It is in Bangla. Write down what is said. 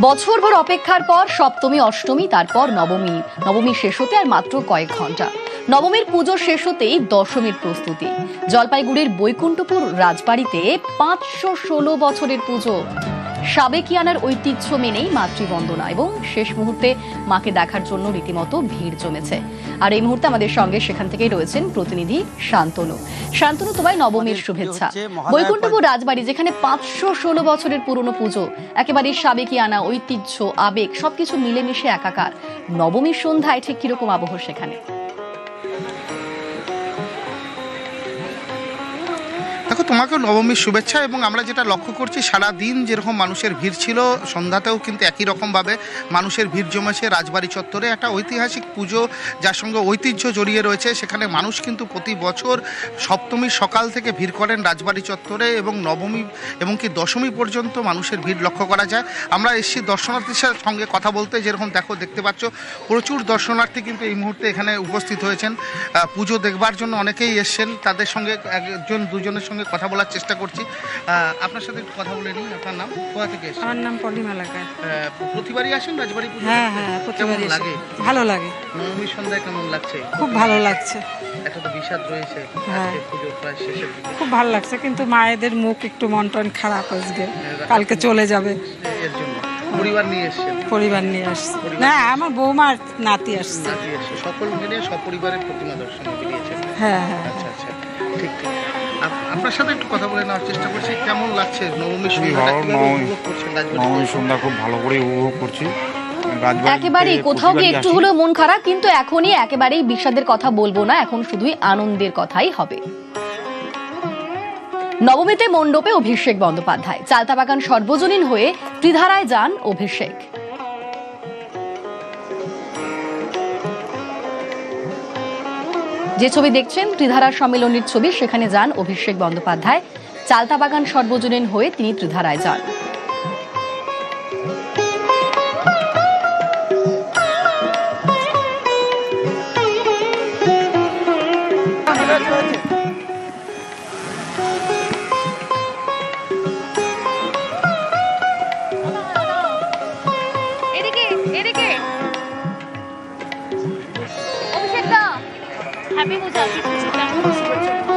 বছরভর অপেক্ষার পর সপ্তমী, অষ্টমী, তারপর নবমী। নবমী শেষ হতে আর মাত্র কয়েক ঘণ্টা। নবমীর পুজো শেষ হতেই দশমীর প্রস্তুতি। জলপাইগুড়ির বৈকুণ্ঠপুর রাজবাড়িতে পাঁচশো ষোলো বছরের পুজো। সাবেকিয়ানার ঐতিহ্য মেনেই মাতৃবন্দনা এবং শেষ মুহূর্তে মাকে দেখার জন্য রীতিমতো ভিড় জমেছে। আর এই মুহূর্তে আমাদের সঙ্গে সেখান থেকেই রয়েছেন প্রতিনিধি শান্তনু। শান্তনু তোমায় নবমীর শুভেচ্ছা। বৈকুণ্ঠপুর রাজবাড়ি যেখানে পাঁচশো ষোলো বছরের পুরনো পুজো একেবারে সাবেকিয়ানা ঐতিহ্য আবেগ সবকিছু মিলেমিশে একাকার। নবমীর সন্ধ্যায় ঠিক কীরকম আবহ সেখানে? দেখো, তোমাকে নবমীর শুভেচ্ছা এবং আমরা যেটা লক্ষ্য করছি সারা দিন যেরকম মানুষের ভিড় ছিল, সন্ধ্যাতেও কিন্তু একই রকমভাবে মানুষের ভিড় জমেছে রাজবাড়ি চত্বরে। একটা ঐতিহাসিক পুজো, যার সঙ্গে ঐতিহ্য জড়িয়ে রয়েছে, সেখানে মানুষ কিন্তু প্রতি বছর সপ্তমীর সকাল থেকে ভিড় করেন রাজবাড়ি চত্বরে এবং নবমী এবং কি দশমী পর্যন্ত মানুষের ভিড় লক্ষ্য করা যায়। আমরা এসছি দর্শনার্থীর সঙ্গে কথা বলতে, যেরকম দেখো, দেখতে পাচ্ছ, প্রচুর দর্শনার্থী কিন্তু এই মুহূর্তে এখানে উপস্থিত হয়েছেন। পুজো দেখবার জন্য অনেকেই এসছেন, তাদের সঙ্গে একজন, দুজনের সঙ্গে কথা বলার চেষ্টা করছি। আপনার সাথে কথা বলে নিই। আপনার নাম? কোথা থেকে আমার নাম পলিমা আহ, প্রতিবারই আসেন রাজবাড়ি পুজো হ্যাঁ হ্যাঁ কেমন লাগে? ভালো লাগে। নবমী সন্ধ্যায় কেমন লাগছে? খুব ভালো লাগছে। একটা তো বিষাদ রয়েছে হ্যাঁ। আজকে পুজো প্রায় শেষের দিকে। খুব ভালো লাগছে কিন্তু মায়েদের মুখ একটু মন টন খারাপ আজকে। কালকে চলে যাবে। এর জন্য। পরিবার নিয়ে এসছেন? পরিবার নিয়ে আসছে। না আমার বৌমার নাতি আসছে। নাতি সকল মিলে সপরিবারের প্রতিমা দর্শনে হ্যাঁ হ্যাঁ। আচ্ছা আচ্ছা। ঠিক ঠিক। আপনার সাথে একটু কথা বলে নেওয়ার চেষ্টা করছি। কেমন লাগছে? নবমী নবমী- সন্ধ্যা খুব ভালো করে উপভোগ করছি। একেবারেই কোথাও গিয়ে একটু হলেও মন খারাপ কিন্তু এখনই একেবারেই বিষাদের কথা বলব না এখন শুধুই আনন্দের কথাই হবে। নবমীতে মণ্ডপে অভিষেক বন্দ্যোপাধ্যায়। চালতাবাগান সর্বজনীন হয়ে ত্রিধারায় যান অভিষেক। যে ছবি দেখছেন, ত্রিধারা সম্মেলনের ছবি, সেখানে যান অভিষেক বন্দ্যোপাধ্যায়। চালতা বাগান সর্বজনীন হয়ে তিনি ত্রিধারায় যান। এদিকে Habibu, jangan.